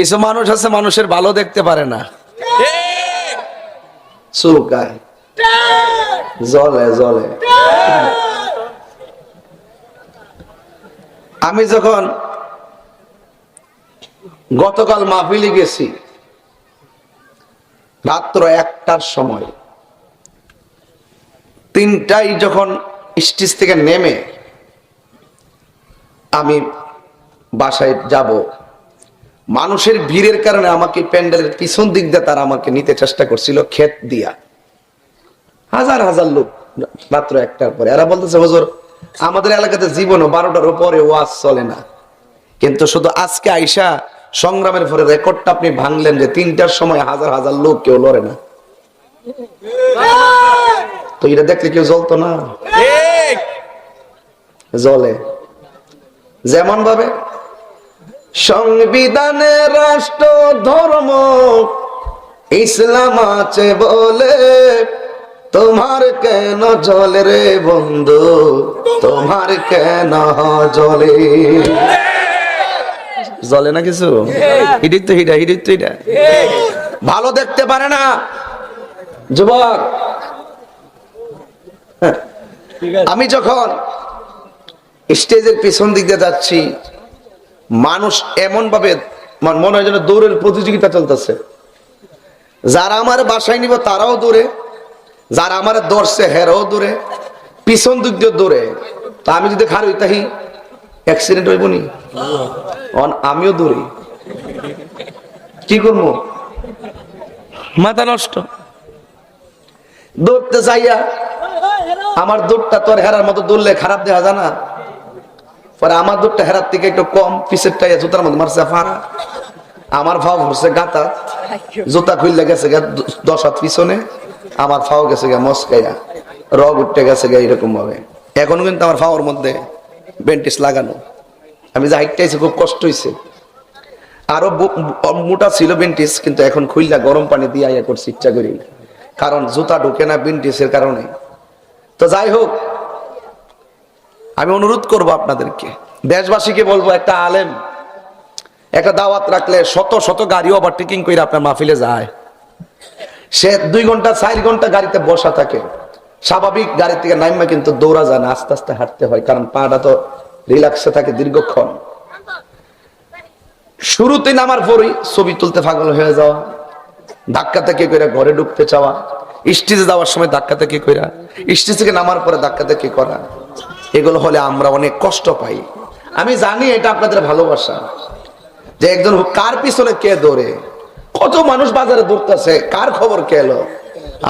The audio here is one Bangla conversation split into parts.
কিছু মানুষ আছে, মানুষের ভালো দেখতে পারে না। জলে জলে আমি যখন গতকাল মাহফিলে গেছি, রাত্র একটার সময়, তিনটাই যখন স্টেজ থেকে নেমে, আমি বাসায় যাব মানুষের ভিড়ের কারণে আমাকে প্যান্ডেলের পিছন দিক দিয়ে তারা আমাকে নিতে চেষ্টা করছিল ক্ষেত দিয়া। হাজার হাজার লোক মাত্র একটার পরে। এরা বলতেছে হুজুর আমাদের এলাকাতে জীবনও বারোটার উপরে ওয়াজ চলে না। কিন্তু শুধু আজকে আইসা সংগ্রামের পরে রেকর্ডটা আপনি ভাঙলেন যে তিনটার সময় হাজার হাজার লোক কেউ লড়ে না। তো এটা দেখলে কেউ জ্বলতো না? জ্বলে। যেমন ভাবে সংবিধানে রাষ্ট্র ধর্ম ইসলাম আছে বলে। তোমার কেন জলে রে বন্ধু? তোমার কেন জলে? জলে না কিছু? হিডিত তো হিডা হিডিত তো হিডা। ভালো দেখতে পারে না। যুবক। আমি যখন স্টেজের পিছন দিকে যাচ্ছি মানুষ এমন ভাবে মনে হয় যেন দৌড়ের প্রতিযোগিতা চলতেছে। যারা আমার বাসায় নিব তারাও দূরে যারা আমার দর্শে হেরাও দূরে পিছন দিক দিয়ে দূরে তা আমি যদি খার তাহি অ্যাক্সিডেন্ট হইব নি? অন আমিও দূরে কি করব? মাথা নষ্ট। দৌড়তে যাইয়া আমার দৌড়টা তোর হেরার মতো দৌড়লে খারাপ দেখা যায় না। পরে আমার দৌড়টা হেরার থেকে একটু কম পিসের টাইয়া জুতার মধ্যে মারছে ফাড়া আমার ফাও ভরছে গাতা জুতা খুললে গেছে গা দশ হাত পিছনে আমার ফাও গেছে গা মস্কাইয়া। রগ উঠতে গেছে গা এরকম ভাবে এখন কিন্তু আমার ফাওয়ার মধ্যে বেন্টিস লাগানো। আমি যে হাইটটাইছি খুব কষ্ট হয়েছে আরও মোটা ছিল বেন্টিস কিন্তু এখন খুললা গরম পানি দিয়ে আইয়া করছি ইচ্ছা করি কারণ জুতা ঢুকে না বেন্টিসের কারণে। তো যাই হোক আমি অনুরোধ করব আপনাদেরকে, দেশবাসীকে বলব, একটা আলেম, একটা দাওয়াত রাখলে শত শত গাড়িও গাড়ি ওভারটেকিং করে আপনার মাহফিলে যায়। সে দুই ঘণ্টা, চার ঘণ্টা গাড়িতে বসা থাকে। স্বাভাবিক গাড়ি থেকে নাইমা কিন্তু দৌড়া যায় না, আস্তে আস্তে হাঁটতে হয়, কারণ পাটা তো রিল্যাক্সে থাকে দীর্ঘক্ষণ। শুরুতে নামার পরই ছবি তুলতে পাগল হয়ে যাওয়া, ধাক্কা থেকে করে ঘরে ঢুকতে চাওয়া স্টেজে যাওয়ার সময় ধাক্কা থেকে কইরা স্টেজ থেকে নামার পরে ধাক্কা থেকে করা। এগুলো হলে আমরা অনেক কষ্ট পাই। আমি জানি এটা আপনাদের ভালোবাসা যে একজন কার পিছনে কে দৌড়ে, কত মানুষ বাজারে দৌড়তেছে, কার খবর কে এলো?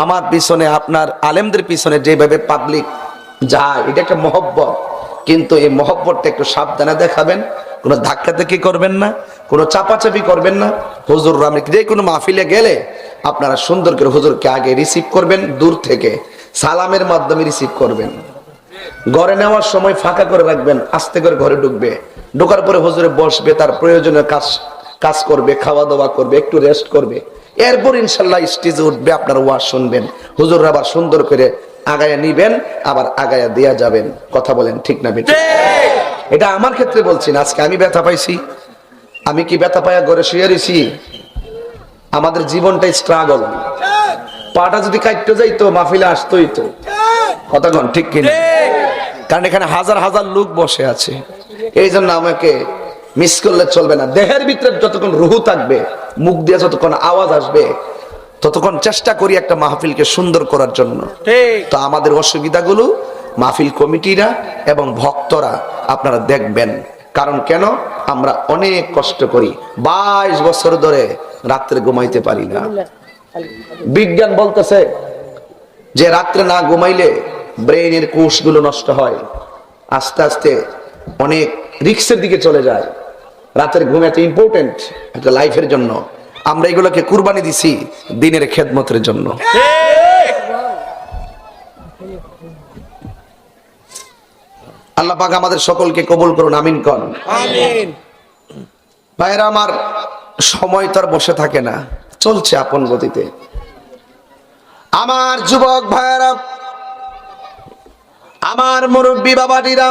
আমার পিছনে আপনার আলেমদের পিছনে যেভাবে পাবলিক যায়, এটা একটা মহব্বত। কিন্তু এই মহব্বতটা একটু সাবধানে দেখাবেন, কোনো ধাক্কা থেকে করবেন না, কোনো চাপাচাপি করবেন না। হুজুর আমি যে কোনো মাহফিলে গেলে আপনারা সুন্দর করে হুজুরকে আগে রিসিভ করবেন, দূর থেকে সালামের মাধ্যমে রিসিভ করবেন। ঘরে নেওয়ার সময় ফাঁকা করে রাখবেন, আস্তে করে ঘরে ঢুকবে। ঢোকার পরে হুজুরে বসবে, তার প্রয়োজনীয় কাজ কাজ করবে খাওয়া দাওয়া করবে, একটু রেস্ট করবে। এরপর ইনশাল্লাহ স্টেজে উঠবে, আপনার ওয়াজ শুনবেন। হুজুর আবার সুন্দর করে আগায়া নিবেন, আবার আগায়া দেয়া যাবেন। কথা বলেন ঠিক না? এটা আমার ক্ষেত্রে বলছি না, আজকে আমি ব্যথা পাইছি। আমি কি ব্যথা পাইয়া ঘরে শুয়ে রয়েছি আমাদের জীবনটাই স্ট্রাগল পাটা যদি কাটতে যাইতো, মাহফিলে আসতোই তো কতক্ষণ ঠিক কিনা? কারণ এখানে হাজার হাজার লোক বসে আছে। এই জন্য আমাকে মিস করলে চলবে না। দেহের ভিতরে যতক্ষণ রুহু থাকবে মুখ দিয়ে যতক্ষণ আওয়াজ আসবে ততক্ষণ চেষ্টা করি একটা মাহফিলকে সুন্দর করার জন্য। তো আমাদের অসুবিধাগুলো মাহফিল কমিটিরা এবং ভক্তরা আপনারা দেখবেন। কারণ কেন? আমরা অনেক কষ্ট করি। বাইশ বছর ধরে রাত্রে ঘুমাইতে পারি না। বিজ্ঞান বলতেছে যে রাত্রে না ঘুমাইলে ব্রেইনের কোষগুলো নষ্ট হয়। আস্তে আস্তে অনেক রিক্সের দিকে চলে যায়। রাতের ঘুম এত ইম্পর্টেন্ট একটা লাইফের জন্য। আমরা এগুলোকে কুরবানি দিছি দিনের খেদমতের জন্য। আল্লাহ পাক আমাদের সকলকে কবুল করুন আমিন কন। ভাইরা আমার সময় তো আর বসে থাকে না চলছে আপন গতিতে। আমার যুবক ভাইয়েরা আমার মুরব্বী বাবাটিরা